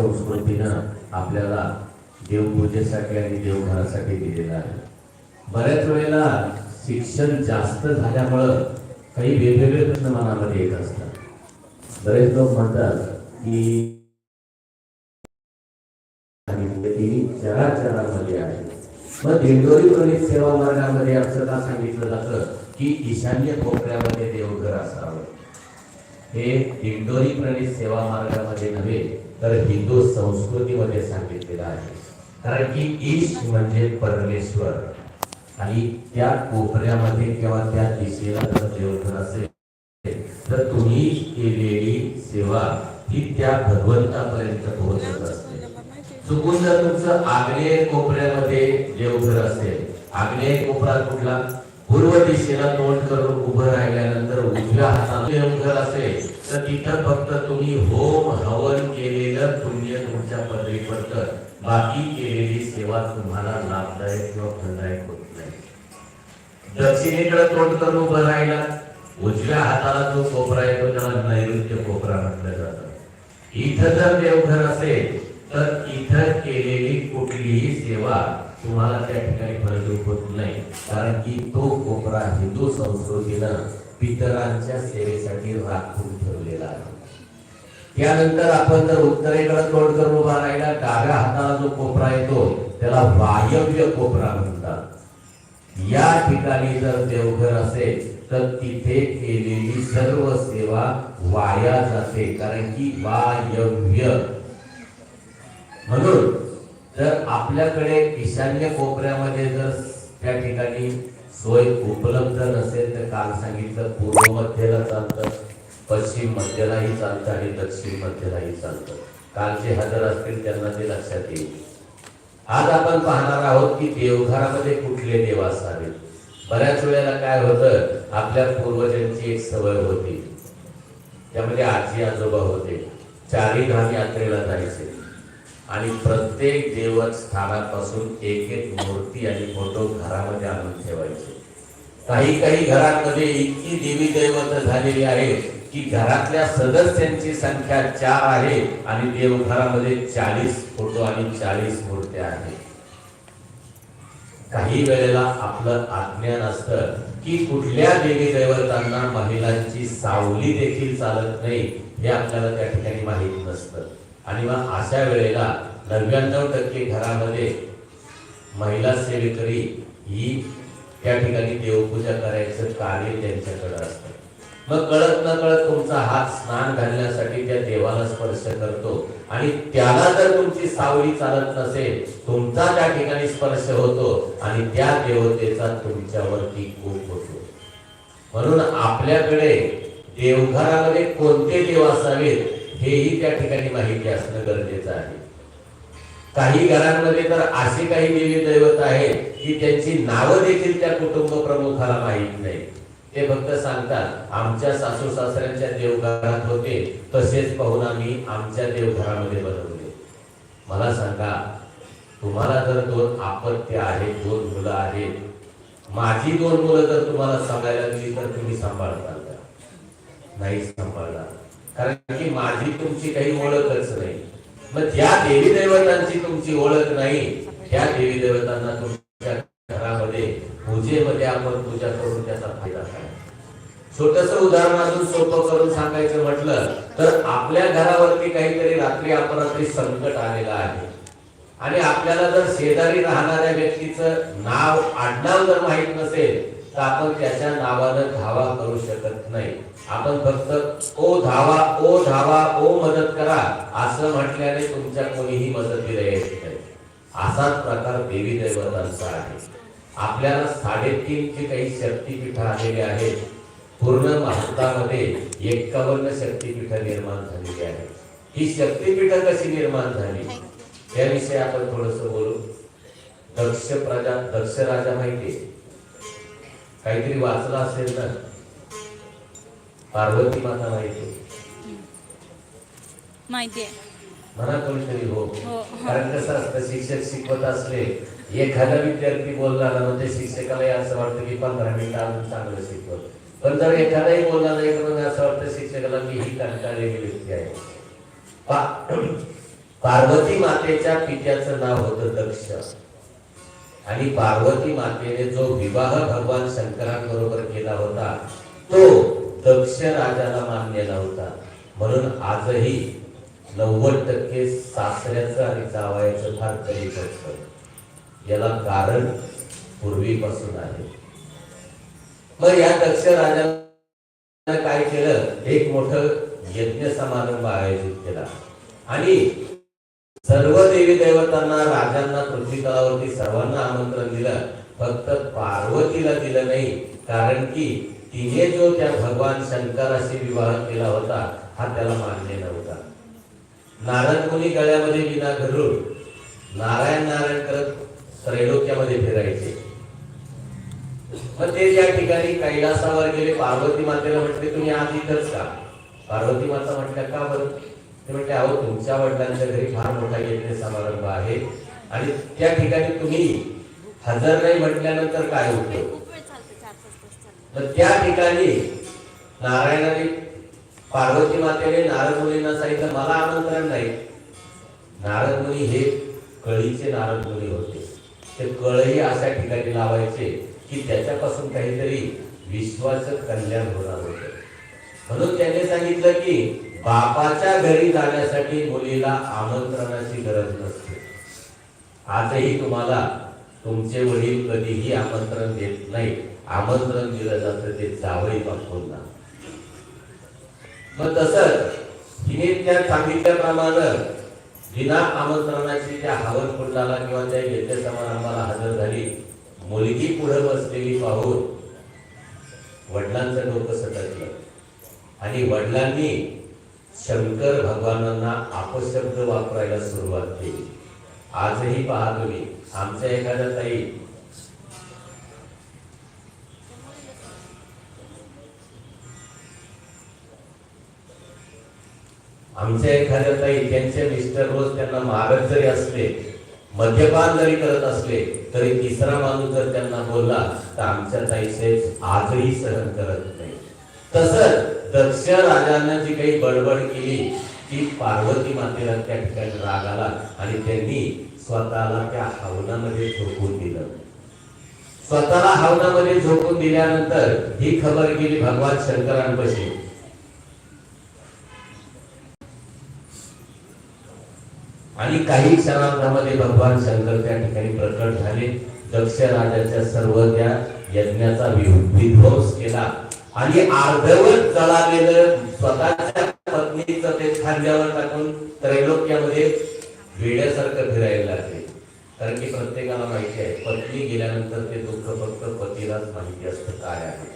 संस्कृतीनं आपल्याला देवपूजेसाठी आणि देवघरासाठी दिलेलं आहे. बऱ्याच वेळेला शिक्षण जास्त झाल्यामुळं काही वेगवेगळे प्रश्न मनामध्ये येत असतात. बरेच लोक म्हणतात की आणि ती आहे. मग दिंडोरी प्रणित सेवा मार्गामध्ये असं सांगितलं जातं की ईशान्य कोपऱ्यामध्ये देवघर असावं. हे दिंडोरी प्रणित सेवा मार्गामध्ये नव्हे तर हिंदू संस्कृतीमध्ये सांगितलेलं आहे. कारण की ईश म्हणजे परमेश्वर. आणि त्या कोपऱ्यामध्ये किंवा त्या दिशेला जर देवघर असेल तर तुम्ही केलेली सेवा ही त्या भगवंतापर्यंत पोहोचत असते. चुकून जर तुमचं आग्नेय कोपऱ्यामध्ये देवघर असेल आग्नेय कोपरा कुठला? पूर्व दिशेला तोंड करून उभं राहिल्यानंतर उजव्या हाताला देवघर असेल तर तिथं फक्त तुम्ही होम हवन केलेलं पुण्य तुमच्या पदरी पडतं. बाकी केलेली सेवा तुम्हाला लाभदायक किंवा फलदायक होत नाही. दक्षिणेकडे तोंड करून उभं राहिला. उजव्या हाताला जो कोपरा येतो त्याला नैऋत्य कोपरा म्हटलं जातं. इथं जर देवघर असेल तर इथं केलेली कुठलीही सेवा तुम्हाला त्या ठिकाणी फरक होत नाही. कारण की तो कोपरा हिंदू संस्कृतीनं पितरांच्या सेवेसाठी राखून ठेवलेला आहे. त्यानंतर आपण जर उत्तरेकडे तोंड करून उभा राहिला डाव्या हाताला जो कोपरा येतो त्याला वायव्य कोपरा म्हणतात. या ठिकाणी जर देवघर असेल तर तिथे केलेली सर्व सेवा वाया जाते कारण की वायव्य. म्हणून तर आपल्याकडे ईशान्य कोपऱ्यामध्ये जर त्या ठिकाणी सोय उपलब्ध नसेल तर काल सांगितलं पूर्व मध्यला चालतं पश्चिम मध्यलाही चालतं आणि दक्षिण मध्यलाही चालतं. कालचे हजर असतील त्यांना ते लक्षात येईल. आज आपण पाहणार आहोत की देवघरामध्ये कुठले देव असावेत बऱ्याच वेळेला काय होतं आपल्या पूर्वजांची एक सवय होती. त्यामध्ये आजी आजोबा होते. चारी धाम यात्रेला जायचे. आणि प्रत्येक देवस्थानापासून एक एक मूर्ती आणि फोटो घरामध्ये आणून ठेवायचे. काही काही घरांमध्ये इतकी देवी दैवत झालेली आहे की घरातल्या सदस्यांची संख्या चार आहे आणि देवघरामध्ये चाळीस फोटो आणि चाळीस मूर्त्या आहेत. काही वेळेला आपलं अज्ञान असतं की कुठल्या देवी दैवतांना महिलांची सावली देखील चालत नाही हे आपल्याला त्या ठिकाणी माहीत नसतं. आणि मग अशा वेळेला नव्याण्णव टक्के घरामध्ये महिला सेवेकरी ही त्या ठिकाणी देवपूजा करायचं कार्य त्यांच्याकडे असतं. मग कळत न कळत तुमचा हात स्नान घालण्यासाठी त्या देवाला स्पर्श करतो आणि त्याला जर तुमची सावली चालत नसेल तुमचा त्या ठिकाणी स्पर्श होतो आणि त्या देवतेचा तुमच्यावरती खूप होतो. म्हणून आपल्याकडे देवघरामध्ये कोणते देव असावेत? हेही त्या ठिकाणी माहिती असणं गरजेचं आहे. काही घरांमध्ये तर असे काही देवी दैवत आहेत की त्यांची नावं देखील त्या कुटुंब प्रमुखाला माहीत नाही. ते फक्त सांगतात आमच्या सासू सासऱ्यांच्या देवघरात होते तसेच पाहून आम्ही आमच्या देवघरामध्ये बनवले. मला सांगा तुम्हाला जर दोन आपत्य आहेत दोन मुलं आहेत. माझी दोन मुलं जर तुम्हाला सांगायला दिली तर तुम्ही सांभाळताल का? नाही सांभाळणार. कारण की माझी तुमची काही ओळखच नाही. मग ज्या देवी देवतांची तुमची ओळख नाही त्या देवी देवतांना तुमच्या घरामध्ये पूजेमध्ये आपण पूजा करून त्याचा फायदा काय? छोटस उदाहरण अजून सोपं करून सांगायचं म्हटलं तर आपल्या घरावरती काहीतरी रात्री अपरात्री संकट आलेलं आहे. आणि आपल्याला जर शेजारी राहणाऱ्या व्यक्तीचं नाव आडनाव जर माहीत नसेल तर आपण त्याच्या नावानं धावा करू शकत नाही. आपण फक्त ओ धावा ओ धावा ओ मदत करा असं म्हटल्याने तुमच्या कोणीही मदतीला येत नाही. असाच प्रकार देवी दैवतांचा आहे. आपल्याला साडेतीन ची काही शक्तीपीठ आलेली आहेत. पूर्ण भारतामध्ये एक्कावन्न शक्तीपीठ निर्माण झालेली आहेत. ही शक्तीपीठ कशी निर्माण झाली? याविषयी आपण थोडस बोलू. दक्ष प्रजा दक्ष राजा माहिती काहीतरी वाचला असेल ना पार्वती माता माहिती. माहितीये म्हणा कोणीतरी हो. हो. कारण कसं असतं शिक्षक शिकवत असले एखादा विद्यार्थी बोलला ना त्या शिक्षकाला असं वाटतं की पंधरा मिनिटं अजून चांगलं शिकवत. पण जर एखादाही बोलला नाही तर मग असं वाटतं शिक्षकाला मी ही कंटाळलेली व्यक्ती आहे. पा- पार्वती मातेच्या पित्याचं नाव होतं दक्ष. आणि पार्वती मातेने जो विवाह भगवान शंकरांबरोबर केला होता तो दक्ष राजाला मान्य नव्हता म्हणून आजही नव्वद टक्के सासऱ्याचं आणि जावायचं फार कमी असतं. याला कारण पूर्वीपासून आहे. मग या दक्ष राजाला काय केलं? एक मोठं यज्ञ समारंभ आयोजित केला. आणि सर्व देवी देवतांना राजांना पृथ्वी तलावरती सर्वांना आमंत्रण दिलं. फक्त पार्वतीला दिलं नाही कारण की तिने जो त्या भगवान शंकराशी विवाह केला होता हा त्याला मान्य नव्हता. नारद मुनी गळ्यामध्ये विना घरून नारायण नारायण करत त्रैलोक्यामध्ये फिरायचे. मग ते ज्या ठिकाणी कैलासावर गेले पार्वती मातेला म्हटले तुम्ही आज इथंच का? पार्वती माता म्हटल्या का बरं? ते म्हटले अहो तुमच्या वडिलांच्या घरी फार मोठा यज्ञ समारंभ आहे आणि त्या ठिकाणी तुम्ही हजर नाही म्हटल्यानंतर काय होतं? तर त्या ठिकाणी नारायणाने पार्वती मातेने नारद मुनींना सांगितलं मला आमंत्रण नाही. नारद मुनी हे कळीचे नारद मुनी होते. ते कळही अशा ठिकाणी लावायचे की त्याच्यापासून काहीतरी विश्वाचं कल्याण होणार होतं. म्हणून त्यांनी सांगितलं की बापाच्या घरी जाण्यासाठी मुलीला आमंत्रणाची गरज नसते. आजही तुम्हाला तुमचे वडील कधीही आमंत्रण देत नाही. आमंत्रण दिलं जातं ते जावई बापूंना. मग तसंच तिने त्या सांगितल्याप्रमाणे विना आमंत्रणाची त्या हवन कुंडाला किंवा त्या यज्ञ समारंभाला हजर झाली. मुलगी पुढे बसलेली पाहून वडिलांचं डोकं सटकलं. आणि वडिलांनी शंकर भगवानांना अपशब्द वापरायला सुरुवात केली. आजही पहा तुम्ही आमच्या एखाद्या ताई. आमच्या एखाद्या ताई त्यांचे मिस्टर रोज त्यांना मारत जरी असले मद्यपान जरी करत असले तरी तिसरा माणूस जर त्यांना बोलला तर आमच्या ताईचे आजही सहन करत नाही तसंच दक्ष राजानं जी काही बडबड केली ती पार्वती मातेला त्या ठिकाणी राग आला आणि त्यांनी स्वतःला त्या हवनामध्ये झोपून दिलं. स्वतःला हवनामध्ये झोपून दिल्यानंतर ही खबर गेली भगवान शंकरांपाशी. आणि काही क्षणांमध्ये भगवान शंकर त्या ठिकाणी प्रकट झाले. दक्ष राजाच्या सर्व त्या यज्ञाचा विध्वंस केला. आणि अर्धवट जळालेलं स्वतःच्या पत्नीचं ते खांद्यावर टाकून त्रैलोक्यामध्ये वेड्यासारखं फिरायला लागले. कारण की प्रत्येकाला माहिती आहे पत्नी गेल्यानंतर ते दुःख फक्त पतीलाच माहिती असतं काय आहे.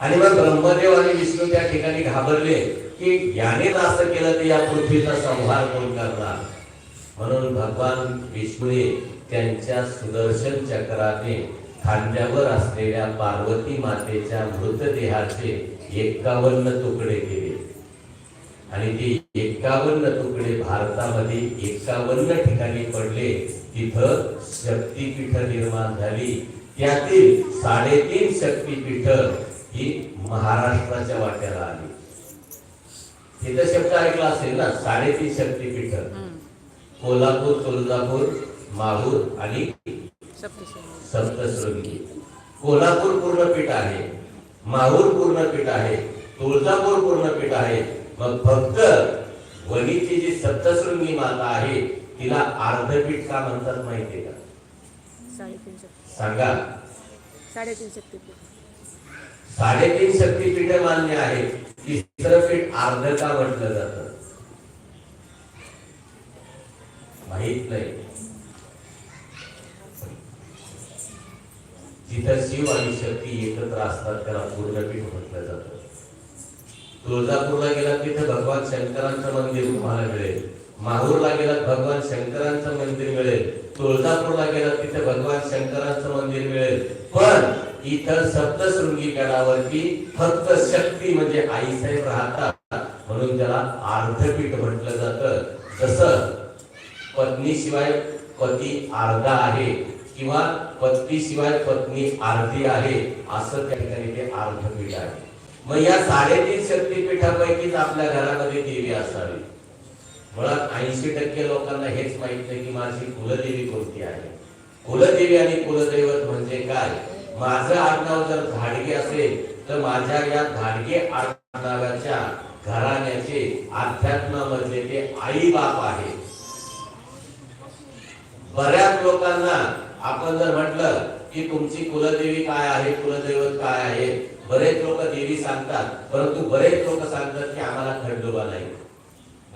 आणि मग ब्रह्मदेव आणि विष्णू त्या ठिकाणी घाबरले की यानेच असं केलं तर या पृथ्वीचा संहार कोण करणार? म्हणून भगवान विष्णूने त्यांच्या सुदर्शन चक्राने खांद्यावर असलेल्या पार्वती मातेच्या मृतदेहाचे एकावन्न तुकडे केले. आणि ते एकावन्न तुकडे भारतामध्ये एकावन्न ठिकाणी पडले. तिथं शक्तीपीठ निर्माण झाली. त्यातील साडेतीन शक्तीपीठ ही महाराष्ट्राच्या वाट्याला आली. तिथं शब्द ऐकला असेल ना? साडेतीन शक्तीपीठ. कोल्हापूर तुळजापूर माहूर आणि सप्तशृंगी. कोल्हापूर पूर्णपीठ आहे. माहूर पूर्णपीठ आहे. तुळजापूर पूर्णपीठ आहे. मग फक्त वणीची जी सप्तशृंगी माता आहे तिला अर्धपीठ का म्हणतात माहितीये का? साडेतीन शक्ती. सांगा. साडेतीन शक्तीपीठ. साडेतीन शक्तीपीठ मान्य आहे तिसरं पीठ अर्ध का म्हटलं जात? माहीत नाही. जिथं शिव आणि शक्ती एकत्र असतात त्याला पूर्णपीठ म्हटलं जातं. तुळजापूरला गेला तिथं भगवान शंकरांचं मंदिर तुम्हाला मिळेल. माहूरला गेला भगवान शंकरांचं मंदिर मिळेल. तुळजापूरला गेला तिथे भगवान शंकरांचं मंदिर मिळेल. पण इथं सप्तशृंगी गडावरती फक्त शक्ती म्हणजे आईसाहेब राहतात. म्हणून त्याला अर्धपीठ म्हटलं जातं. जसं पत्नीशिवाय पती अर्धा आहे किंवा पत्नीशिवाय पत्नी अर्धी आहे असं त्या ठिकाणी ते अर्धपीठ आहे. मग या साडेतीन शक्तीपीठापैकीच आपल्या घरामध्ये देवी असावी. मुळात ऐंशी टक्के लोकांना हेच माहीत नाही की माझी कुलदेवी कोणती आहे. कुलदेवी आणि कुलदैवत म्हणजे काय? माझं आडनाव जर धाडगे असेल तर माझ्या या धाडगे आडनावाच्या घराण्याचे अध्यात्मामधले ते आई बाप आहे बऱ्याच लोकांना आपण जर म्हटलं की तुमची कुलदेवी काय आहे कुलदैवत काय आहे बरेच लोक देवी सांगतात परंतु बरेच लोक सांगतात की आम्हाला खंडोबा नाही.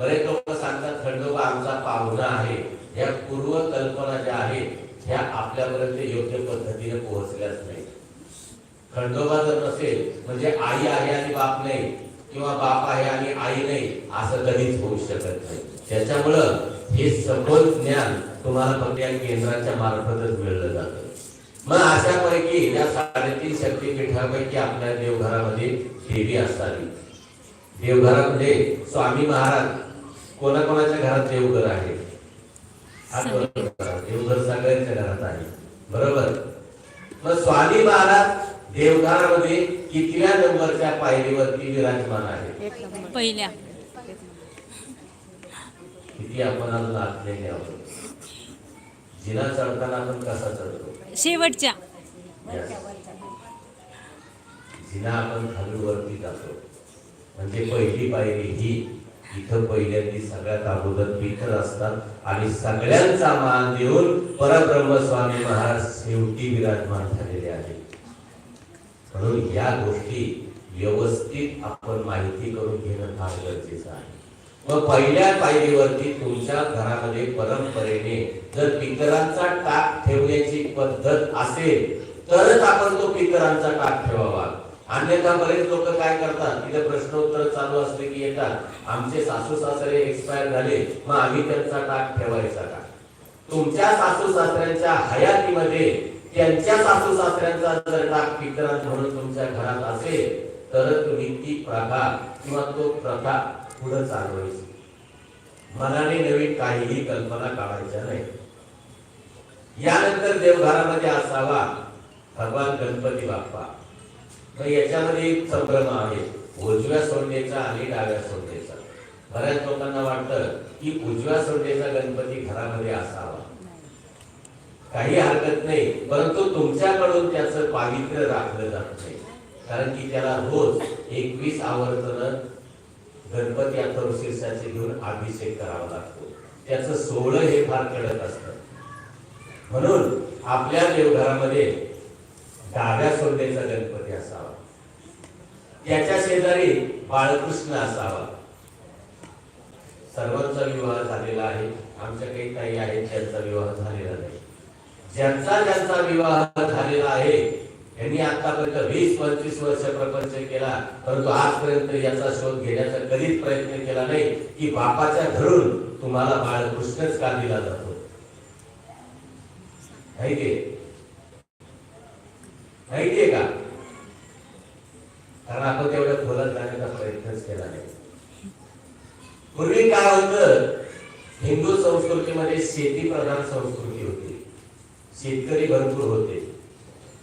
बरेच लोक सांगतात खंडोबा आमचा पाहुणा आहे. या पूर्व कल्पना ज्या आहेत ह्या आपल्यापर्यंत योग्य पद्धतीने पोहोचल्याच नाही खंडोबा जर नसेल म्हणजे आई आहे आणि बाप नाही किंवा बाप आहे आणि आई नाही असं कधीच होऊ शकत नाही. त्याच्यामुळं हे सखोल ज्ञान तुम्हाला फक्त या केंद्राच्या मार्फतच मिळलं जातं. मग अशापैकी या साडेतीन शक्तीपीठापैकी आपल्या देवघरामध्ये देवी असावी. देवघरामध्ये स्वामी महाराज. कोणाकोणाच्या घरात देवघर आहे? हा. देवघर सगळ्यांच्या घरात आहे. बरोबर? मग स्वामी महाराज देवघरामध्ये कितव्या नंबरच्या पायरीवरती विराजमान आहे पहिल्या. किती आपण अजून आतले आहोत? जिना चढताना आपण कसा चढतो? शेवटच्या. जिना आपण खाली वरती जातो. म्हणजे पहिली पायरी ही इथं पहिल्यांदी सगळ्यात अगोदर असतात आणि सगळ्यांचा मान देऊन परब्रह्म स्वामी महाराज शेवटी विराजमान झालेले आहेत. म्हणून या गोष्टी व्यवस्थित आपण माहिती करून घेणं फार गरजेचं आहे. मग पहिल्या पायरीवरती तुमच्या घरामध्ये परंपरेने जर पितरांचा टाक ठेवण्याची पद्धत असेल तरच आपण तो पितरांचा टाक ठेवावा. अन्यथा बरेच लोक काय करतात तिथे प्रश्नोत्तर चालू असले की येतात आमचे सासू सासरे एक्सपायर झाले मग आम्ही त्यांचा टाक ठेवायचा का? तुमच्या सासू सासऱ्यांच्या हयातीमध्ये त्यांच्या सासू सासऱ्यांचा जर टाक पितरांत म्हणून तुमच्या घरात असेल तर तुम्ही ती प्रथा किंवा तो प्रथा पुढे चालवायची. मनाने नवीन काहीही कल्पना काढायच्या नाही. यानंतर देवघरामध्ये असावा भगवान गणपती बाप्पा. मग याच्यामध्ये एक संभ्रम आहे. उजव्या सोंडेचा आणि डाव्या सोंडेचा. बऱ्याच लोकांना वाटतं की उजव्या सोंडेचा गणपती घरामध्ये असावा. काही हरकत नाही परंतु तुमच्याकडून त्याचं पावित्र्य राखलं जात नाही. कारण की त्याला रोज एकवीस आवर्तन गणपती अथर्व शीर्षाचे घेऊन अभिषेक करावा लागतो. त्याचं सोहळं हे फार कडक असतं. म्हणून आपल्या देवघरामध्ये डाव्या सोंडेचा गणपती असावा. त्याच्या शेजारी बाळकृष्ण असावा. सर्वांचा विवाह झालेला आहे. आमच्या काही ताई आहेत त्यांचा विवाह झालेला नाही. ज्यांचा ज्यांचा विवाह झालेला आहे यांनी आतापर्यंत वीस पंचवीस वर्ष प्रपंच केला परंतु आजपर्यंत याचा शोध घेण्याचा कधीच प्रयत्न केला नाही की बापाच्या घरून तुम्हाला बाळकृष्णच का दिला जातो? माहितीये? का? कारण आपण तेवढ्या खोलात जाण्याचा प्रयत्नच केला नाही. पूर्वी काय होतं? हिंदू संस्कृतीमध्ये शेती प्रधान संस्कृती होती. शेतकरी भरपूर होते.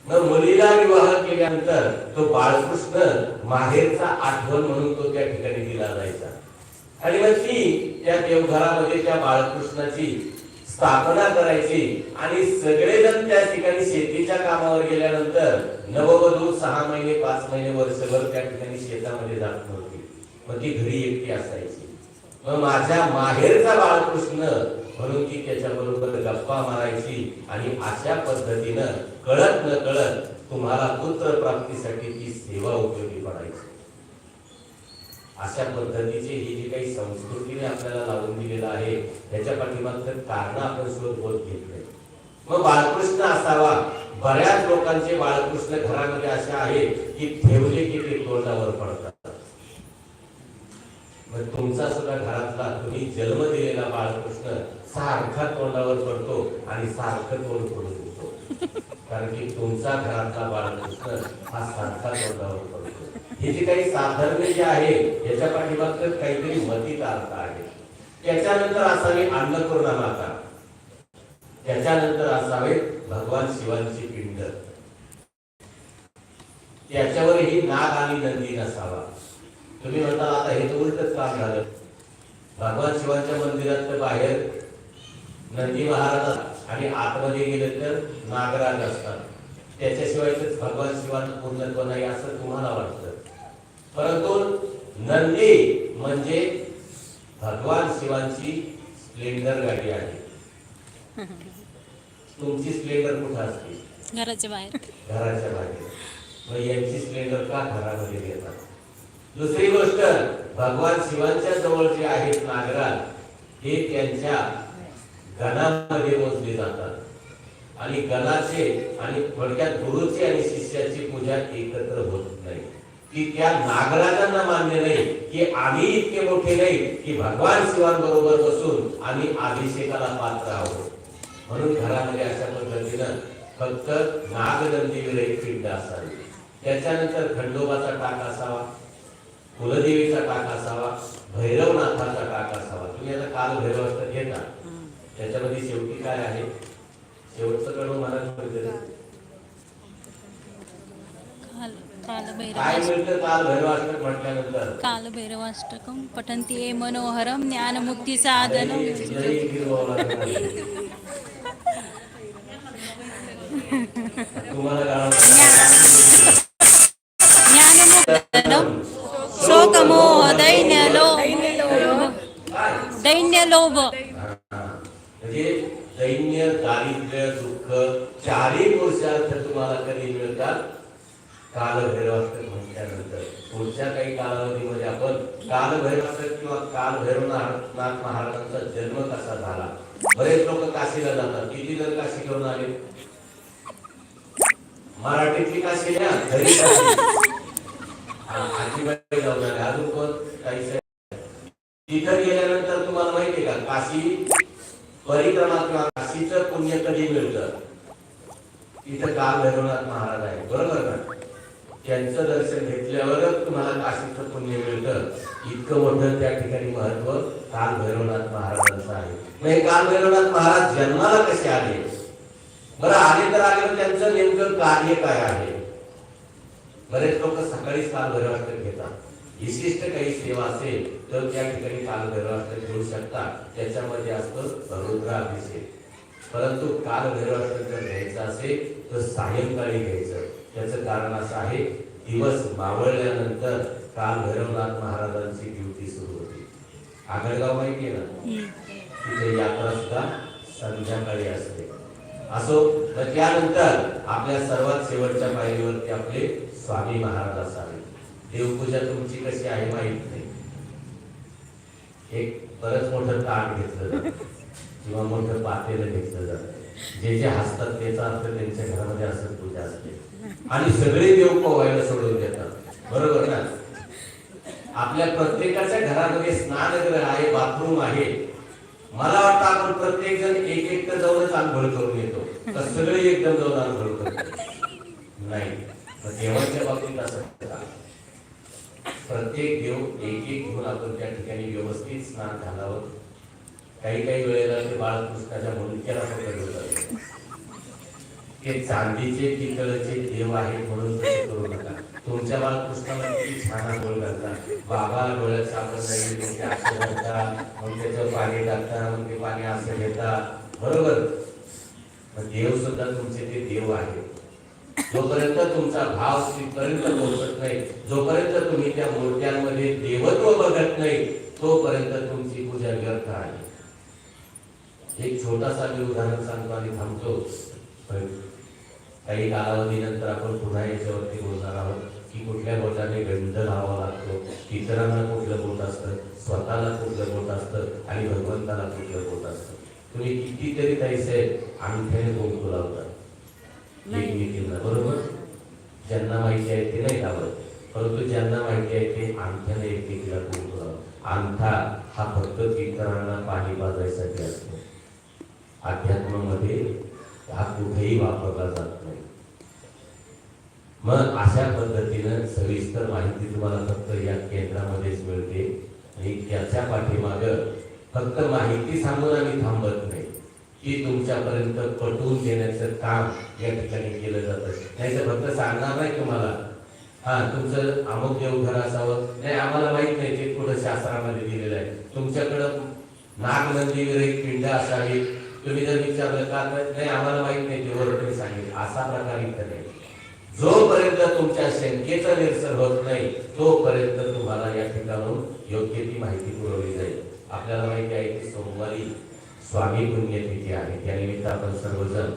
मग मुलीला विवाह केल्यानंतर तो बाळकृष्ण माहेरचा आठवण म्हणून तो त्या ठिकाणी दिला जायचा. आणि मग ती त्या देवघरामध्ये त्या बाळकृष्णाची स्थापना करायची आणि सगळेजण त्या ठिकाणी शेतीच्या कामावर गेल्यानंतर नववधू सहा महिने पाच महिने वर्षभर त्या ठिकाणी शेतामध्ये जात नव्हती. मग ती घरी एकटी असायची. मग माझ्या माहेरचा बाळकृष्ण आणि अशा पद्धतीनं कळत न कळत तुम्हाला पुत्र प्राप्तीसाठी ती सेवा उपयोगी पडायची. अशा पद्धतीची ही जी काही संस्कृतीने आपल्याला लावून दिलेलं आहे त्याच्या पाठीमागचं कारण आपण शोध होत घेत नाही मग बाळकृष्ण असावा. बऱ्याच लोकांचे बाळकृष्ण घरामध्ये असे आहेत की ठेवले की ते तोंडावर पडतात. तुमचा सुद्धा घरातला तुम्ही जन्म दिलेला बाळकृष्ण सारखा तोंडावर पडतो आणि सारखं तोंड पडून शकतो कारण की तुमचा घरातला बाळकृष्ण हा सारखा तोंडावर पडतो. हे जे काही साधर्म्य जे आहे याच्या पाठीमागचं काहीतरी मतीत अर्थ आहे. त्याच्यानंतर असावे अन्नपूर्णा माता. त्याच्यानंतर असावे भगवान शिवांची पिंड. त्याच्यावरही नाग आणि नंदी नसावा. तुम्ही म्हणता आता हे तर उलटच काम झालं. भगवान शिवांच्या मंदिरात बाहेर नंदी महाराज आणि आतमध्ये गेले तर नागराज असतात. त्याच्याशिवाय भगवान शिवांना पूर्णत्व नाही असं तुम्हाला वाटतं. परंतु नंदी म्हणजे भगवान शिवांची स्प्लेंडर गाडी आहे. तुमची स्प्लेंडर कुठं असते? घराच्या बाहेर. घराच्या बाहेर. मग यांची स्प्लेंडर का घरामध्ये घेतात दुसरी गोष्ट भगवान शिवांच्या जवळ जे आहेत नागराज हे त्यांच्या गणामध्ये मोजले जातात. आणि गणाचे आणि थोडक्यात गुरुची आणि शिष्याची पूजा एकत्र होत नाही. की त्या नागराजांना मान्य नाही की आम्ही इतके मोठे नाही की भगवान शिवांबरोबर बसून आम्ही अभिषेकाला पात्र आहोत. म्हणून घरामध्ये अशा पद्धतीनं फक्त नागनंदी विरहित पिंड असावी. त्याच्यानंतर खंडोबाचा टाक असावा. कुलदेवीचा टाक असावा भैरवनाथाचा टाक असावा. तुम्ही आता काल भैरवाष्टक घेता. त्याच्यामध्ये शेवटी काय आहे? शेवटचं कडू महाराज काल काल काय भैरवाष्ट मिळतं काल भैरवाष्टक दैन्यलोभ म्हणजे दैन्य दारिद्र्य दुःख चारही पुरुषार्थ तुम्हाला कधी मिळतात? काल म्हटल्यानंतर. पुढच्या काही कालावधीमध्ये आपण काल किंवा कालभैरवनाथ महाराजांचा जन्म कसा झाला? बरेच लोक काशीला जातात. किती जण काशी घेऊन आले? मराठीतली काशी ना घरी काशी. हा, आजीबाई जाऊन आले अजून पण काही तिथं गेल्यानंतर तुम्हाला माहितीये का? काशी परिक्रमा किंवा काशीचं पुण्य कधी मिळतं? तिथं काल भैरवनाथ महाराज आहे बरोबर ना? त्यांचं दर्शन घेतल्यावरच तुम्हाला काशीचं पुण्य मिळतं. इतकं मोठं त्या ठिकाणी महत्त्व काल भैरवनाथ महाराजांचं आहे. मग हे काल भैरवनाथ महाराज जन्माला कसे आले? बरं आले तर आले त्यांचं नेमकं कार्य काय आहे? बरेच लोक सकाळीच काल भैरवनाथ घेतात विशिष्ट काही सेवा असेल तर त्या ठिकाणी काल भैरवाष्टक घेऊ शकतात त्याच्यामध्ये असतं रुद्राभिषेक परंतु काल भैरवाष्टक जर घ्यायचं असेल तर सायंकाळी घ्यायचं. त्याचं कारण असं आहे दिवस मावळल्यानंतर काल भैरवनाथ महाराजांची ड्युटी सुरू होती. आगळगाव माहिती आहे ना? तिथे यात्रा सुद्धा संध्याकाळी असते. असो तर त्यानंतर आपल्या सर्वात शेवटच्या पायरीवरती आपले स्वामी महाराज असावे देवपूजा तुमची कशी आहे माहीत नाही. एक बरंच मोठं ताट घेतलं जात. किंवा मोठं पातेलं घेतलं जात. जे जे हसतात त्याचा अर्थ त्यांच्या घरामध्ये असं पूजा असते. आणि सगळे देव पोवायला सोडून देतात. बरोबर ना? आपल्या प्रत्येकाच्या घरामध्ये स्नानगृह आहे बाथरूम आहे. मला वाटतं आपण प्रत्येक जण एक एक तर जाऊनच आंघोळ करून येतो. तर सगळे एकदम जाऊन आंघोळ करतो नाही. देवाच्या बाबतीत असं प्रत्येक देव एक एक घेऊन आपण त्या ठिकाणी व्यवस्थित स्नान घालावं. काही काही वेळेला ते बाळकृष्णाच्या मुलक्याला पकडलं ते चांदीचे पितळचे देव आहेत म्हणून तसे करू नका. तुमच्या बाळकृष्णाला किती छान आंघोळ घालतात. बाबा डोळ्यात सापडत नाही मग ते असं घालतात मग त्याचं पाणी टाकतात मग ते पाणी असं घेतात. बरोबर? देव सुद्धा तुमचे ते देव आहेत. जोपर्यंत तुमचा भाव तिथपर्यंत पोहोचत नाही जोपर्यंत तुम्ही त्या मूर्त्यांमध्ये देवत्व बघत नाही तोपर्यंत तुमची पूजा व्यर्थ आहे. एक छोटासा मी उदाहरण सांगतो आणि थांबतो. काही कालावधीनंतर आपण पुन्हा याच्यावरती बोलणार आहोत की कुठल्या बोटाने गंध लावा लागतो इतरांना कुठलं बोट असतं स्वतःला कुठलं बोट असतं आणि भगवंताला कुठलं बोट असतं. तुम्ही कितीतरी पैसे अंगठ्याने कुंकू लावतात. एकमेकींना बरोबर? ज्यांना माहिती आहे ते नाही लावत परंतु ज्यांना माहिती आहे ते अंगठ्याने एकमेकीला लावतात अंगठा हा फक्त इतरांना पाणी पाजायसाठी असतो. अध्यात्मामध्ये हा कुठेही वापरला जात नाही. मग अशा पद्धतीनं सविस्तर माहिती तुम्हाला फक्त या केंद्रामध्येच मिळते आणि त्याच्या पाठीमाग फक्त माहिती सांगून आम्ही थांबत नाही. ती तुमच्यापर्यंत पटवून देण्याचं काम या ठिकाणी केलं जातं. नाही तर फक्त सांगणार नाही तुम्हाला. हा तुमचं अमुक देवघर असावं. नाही आम्हाला माहीत नाही ते पुढे शास्त्रामध्ये दिलेलं आहे. तुमच्याकडं नागनंदीवर एक पिंड असावी. तुम्ही जर विचारलं का नाही आम्हाला माहीत नाही ते वरती सांगितलं असा प्रकार इथं नाही. जोपर्यंत तुमच्या शंकेचा निरसन होत नाही तोपर्यंत तुम्हाला या ठिकाणून योग्य ती माहिती पुरवली जाईल. आपल्याला माहिती आहे की सोमवारी स्वामी पुण्यतिथी आहे. त्यानिमित्त आपण सर्वजण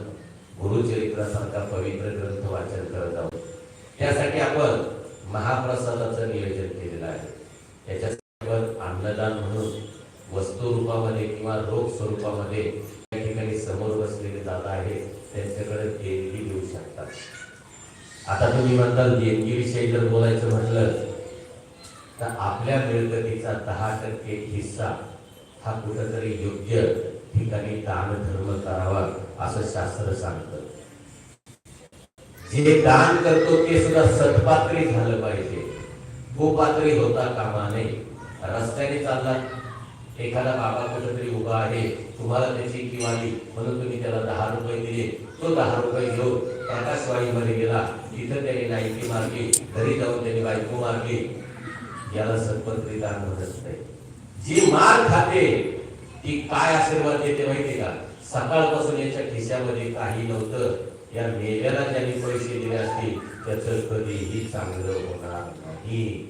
गुरुचरित्रासारखा पवित्र ग्रंथ वाचन करत आहोत. त्यासाठी आपण महाप्रसादाचं नियोजन केलेलं आहे. त्याच्यासाठी आपण अन्नदान म्हणून वस्तू रूपामध्ये किंवा रोख स्वरूपामध्ये या ठिकाणी समोर बसलेले दादा आहेत त्यांच्याकडे देणगी देऊ शकतात. आता तुम्ही म्हणताल देणगीविषयी जर बोलायचं म्हटलं तर आपल्या मिळकतीचा दहा टक्के हिस्सा हा कुठंतरी योग्य ठिकाणी दान धर्म करावा असं शास्त्र सांगत. जे दान करतो ते सुद्धा सतपात्री झालं पाहिजे. कुपात्री होता कामा नये रस्त्याने चालला. एखादा बाबा कुठेतरी उभा आहे. तुम्हाला त्याची किंवा म्हणून तुम्ही त्याला दहा रुपये दिले. तो दहा रुपये घेऊन प्रकाशवाणीमध्ये गेला. तिथं त्याने नाईकी मारली. घरी जाऊन त्याने बायको मारली. याला सत्पत्री दान म्हणत नाही. जी मार खाते ती काय आशीर्वाद देते माहितीये का? सकाळपासून याच्या खिशामध्ये काही नव्हतं. या मेल्याला ज्यांनी पैसे दिले असतील त्याचं कधीही चांगलं होणार नाही.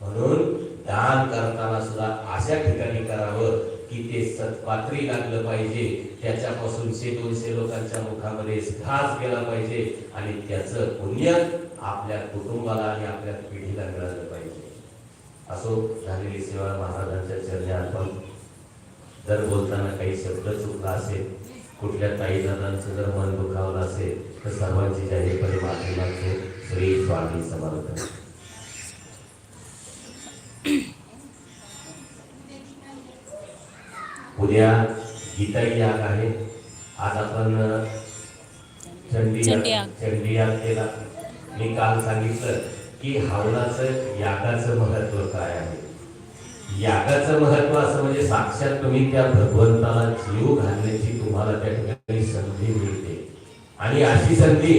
म्हणून दान करताना सुद्धा अशा ठिकाणी करावं की ते सत्पात्री लागलं पाहिजे. त्याच्यापासून से दोनशे लोकांच्या मुखामध्ये घास गेला पाहिजे आणि त्याचं पुण्य आपल्या कुटुंबाला आणि आपल्या पिढीला मिळालं पाहिजे. असो झालेली सेवा महाराजांच्या चरणी अर्पण. जर बोलताना काही शब्द चुकला असेल कुठल्या ताई दादांचं जर मन दुखावलं असेल तर सर्वांची जाहीरपणे माफी मागतो. श्री स्वामी समर्थ. उद्या गीताई याग आहे. आज आपण चंडी चंडी याग. केला. मी काल सांगितलं की हवनाचं यागाचं महत्त्व काय आहे? यागाचं महत्त्व असं म्हणजे साक्षात तुम्ही त्या भगवंताला जीव घालण्याची तुम्हाला त्या ठिकाणी संधी मिळते. आणि अशी संधी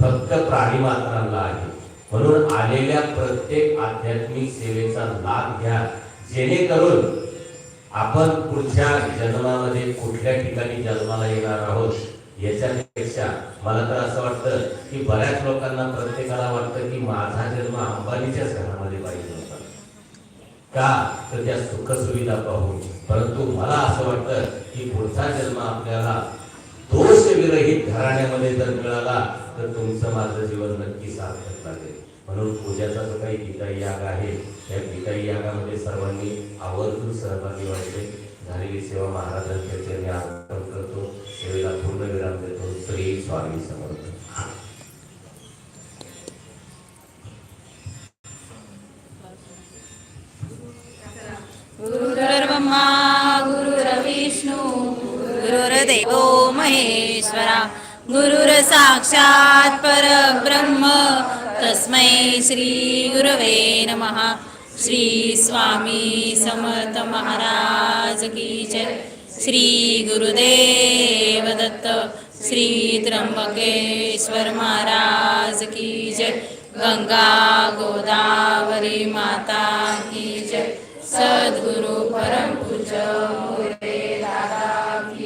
फक्त प्राणी मात्रांना आहे. म्हणून आलेल्या प्रत्येक आध्यात्मिक सेवेचा लाभ घ्या. जेणेकरून आपण पुढच्या जन्मामध्ये कुठल्या ठिकाणी जन्माला येणार आहोत याच्यापेक्षा मला तर असं वाटतं की बऱ्याच लोकांना प्रत्येकाला वाटतं की माझा जन्म अंबानीच्याच घरामध्ये पाहिजे का? तर त्या सुखसुविधा पाहून. परंतु मला असं वाटतं की पुढचा जन्म आपल्याला दोष विरहित घराण्यामध्ये जर मिळाला तर तुमचं माझं जीवन नक्की सार्थक लागेल. म्हणून पूजाचा जो काही गीताई याग आहे त्या गीताई यागामध्ये सर्वांनी आवर्जून सहभागी व्हायचे. झालेली सेवा महाराजांच्या चरणी अर्पण करतो. सेवेला पूर्ण विराम देतो. श्री स्वामी समर्थ. गुरुर्देवो महेश्वरा गुरुर साक्षात परब्रह्म। तस्मै श्री गुरवे नमः। श्री स्वामी समर्थ महाराज की जय। श्री गुरुदेव दत्त श्री त्र्यंबकेश्वर महाराज की जय। गंगा गोदावरी माता की जय। सद्गुरु परम पूज दादा की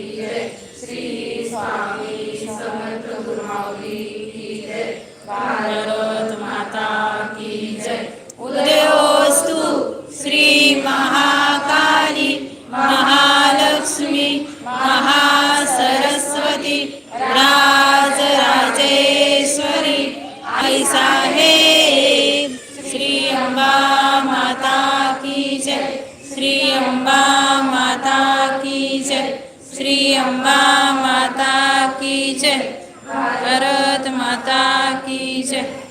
भारत माता की जय। उदयोस्तु श्री महाकाली महालक्ष्मी महासरस्वती राजराजेश्वरी आई साहेब श्री अंबा माता की जय। श्री अंबा माता की जय। श्री अंबा माता की जय। माता की जय।